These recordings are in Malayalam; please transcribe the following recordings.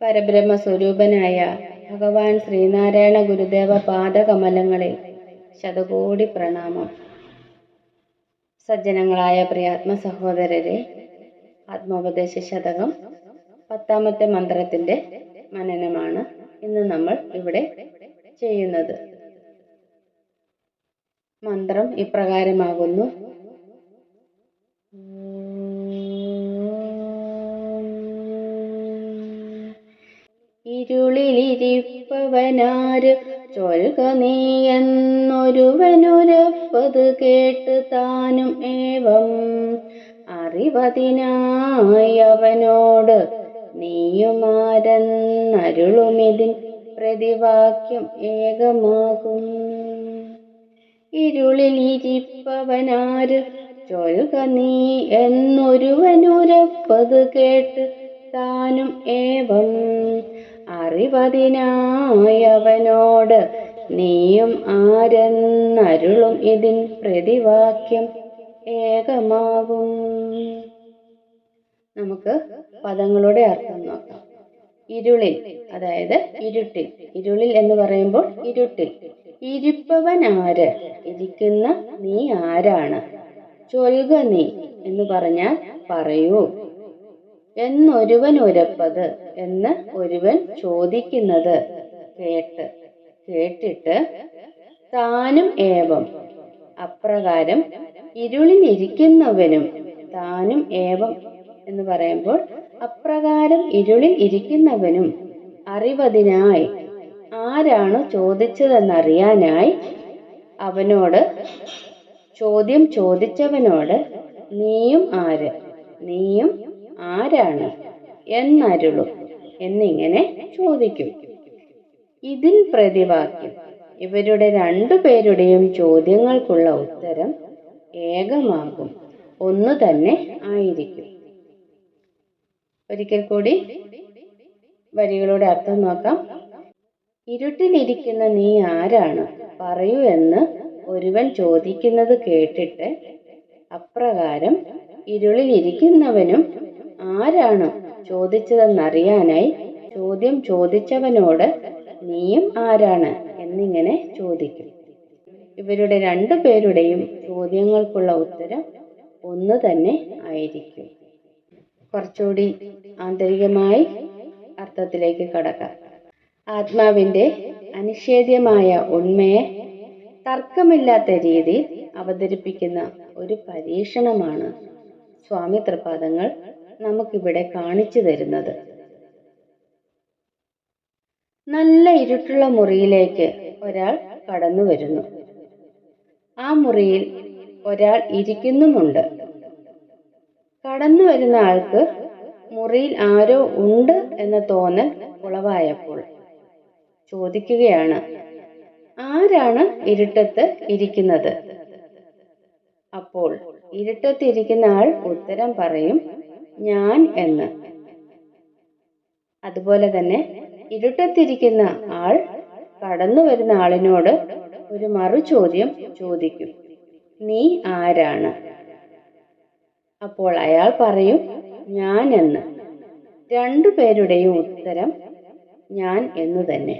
പരബ്രഹ്മസ്വരൂപനായ ഭഗവാൻ ശ്രീനാരായണ ഗുരുദേവ പാദകമലങ്ങളിൽ ശതകോടി പ്രണാമം. സജ്ജനങ്ങളായ പ്രിയാത്മ സഹോദരരെ ആത്മോപദേശ ശതകം പത്താമത്തെ മന്ത്രത്തിന്റെ മനനമാണ് ഇന്ന് നമ്മൾ ഇവിടെ ചെയ്യുന്നത്. മന്ത്രം ഇപ്രകാരമാകുന്നു. ഇരുളിലിരിപ്പവനാര്? ചൊൽക നീ എന്നൊരുവനുരപ്പത് കേട്ട് താനും ഏവം. അറിവതിനായി അവനോട് നീയുമാരെന്നരുളുമിതിൻ പ്രതിവാക്യം ഏകമാകും. ഇരുളിലിരിപ്പവനാര്? ചൊൽക നീ എന്നൊരുവനുരപ്പത് കേട്ട് താനും ഏവം. അറിവതിനായി അവനോട് നീയും ആരെന്നരുളും ഇതിൻ പ്രതിവാക്യം ഏകമാകും. നമുക്ക് പദങ്ങളുടെ അർത്ഥം നോക്കാം. ഇരുളിൽ അതായത് ഇരുട്ടിൽ. ഇരുളിൽ എന്ന് പറയുമ്പോൾ ഇരുട്ടിൽ. ഇരിപ്പവൻ ആര് ഇരിക്കുന്ന നീ ആരാണ്? ചൊൽക നീ എന്ന് പറഞ്ഞാൽ പറയൂ. എന്നൊരുവൻ ഉരപ്പത് എന്ന് ഒരുവൻ ചോദിക്കുന്നത് കേട്ട് കേട്ടിട്ട് താനും ഏവം. അപ്രകാരം ഇരുളിലിരിക്കുന്നവനും താനും ഏവം എന്ന് പറയുമ്പോൾ അപ്രകാരം ഇരുളിൽ ഇരിക്കുന്നവനും അറിവതിനായി ആരാണ് ചോദിച്ചതെന്നറിയാനായി അവനോട് ചോദ്യം ചോദിച്ചവനോട് നീയും ആര്? നീയും ആരാണ് എന്നരുളും എന്നിങ്ങനെ ചോദിക്കും. ഇതിൽ പ്രതിവാക്യം ഇവരുടെ രണ്ടുപേരുടെയും ചോദ്യങ്ങൾക്കുള്ള ഉത്തരം ഏകമാകും ഒന്നു തന്നെ ആയിരിക്കും. ഒരിക്കൽ കൂടി വരികളുടെ അർത്ഥം നോക്കാം. ഇരുട്ടിലിരിക്കുന്ന നീ ആരാണ്? പറയൂ എന്ന് ഒരുവൻ ചോദിക്കുന്നത് കേട്ടിട്ട് അപ്രകാരം ഇരുളിലിരിക്കുന്നവനും ആരാണ് ചോദിച്ചതെന്നറിയാനായി ചോദ്യം ചോദിച്ചവനോട് നീയും ആരാണ്? എന്നിങ്ങനെ ചോദിക്കും. ഇവരുടെ രണ്ടു പേരുടെയും ചോദ്യങ്ങൾക്കുള്ള ഉത്തരം ഒന്ന് തന്നെ ആയിരിക്കും. കുറച്ചുകൂടി ആന്തരികമായി അർത്ഥത്തിലേക്ക് കടക്കാം. ആത്മാവിന്റെ അനിഷേധ്യമായ ഉണ്മയെ തർക്കമില്ലാത്ത രീതിയിൽ അവതരിപ്പിക്കുന്ന ഒരു പരീക്ഷണമാണ് സ്വാമി തൃപാദങ്ങൾ നമുക്കിവിടെ കാണിച്ചു തരുന്നത്. നല്ല ഇരുട്ടുള്ള മുറിയിലേക്ക് ഒരാൾ കടന്നു വരുന്നു. ആ മുറിയിൽ ഒരാൾ ഇരിക്കുന്നുമുണ്ട്. കടന്നു വരുന്ന ആൾക്ക് മുറിയിൽ ആരോ ഉണ്ട് എന്ന തോന്നൽ ഉളവായപ്പോൾ ചോദിക്കുകയാണ് ആരാണ് ഇരുട്ടത്ത് ഇരിക്കുന്നത്? അപ്പോൾ ഇരുട്ടത്തിരിക്കുന്ന ആൾ ഉത്തരം പറയും ഞാൻ എന്ന്. അതുപോലെ തന്നെ ഇരുട്ടത്തിരിക്കുന്ന ആൾ കടന്നു വരുന്ന ആളിനോട് ഒരു മറു ചോദ്യം ചോദിക്കും. നീ ആരാണ്? അപ്പോൾ അയാൾ പറയും ഞാൻ എന്ന്. രണ്ടുപേരുടെയും ഉത്തരം ഞാൻ എന്നു തന്നെ.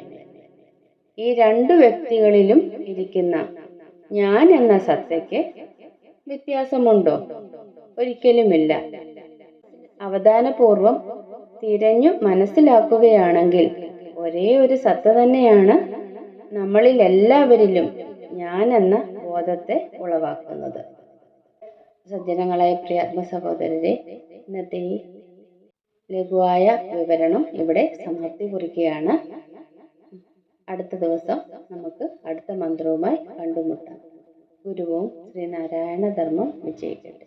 ഈ രണ്ടു വ്യക്തികളിലും ഇരിക്കുന്ന ഞാൻ എന്ന സത്തയ്ക്ക് വ്യത്യാസമുണ്ടോ? ഒരിക്കലുമില്ല. അവധാനപൂർവം തിരഞ്ഞു മനസ്സിലാക്കുകയാണെങ്കിൽ ഒരേ ഒരു സത്ത തന്നെയാണ് നമ്മളിൽ എല്ലാവരിലും ഞാൻ എന്ന ബോധത്തെ ഉളവാക്കുന്നത്. സജ്ജനങ്ങളായ പ്രിയാത്മ സഹോദരരെ ഇന്നത്തെ ഈ ലഘുവായ വിവരണം ഇവിടെ സമാപ്തി കുറിക്കുകയാണ് അടുത്ത ദിവസം നമുക്ക് അടുത്ത മന്ത്രവുമായി കണ്ടുമുട്ടാം. ഗുരുവും ശ്രീനാരായണ ധർമ്മം വിജയിക്കട്ടെ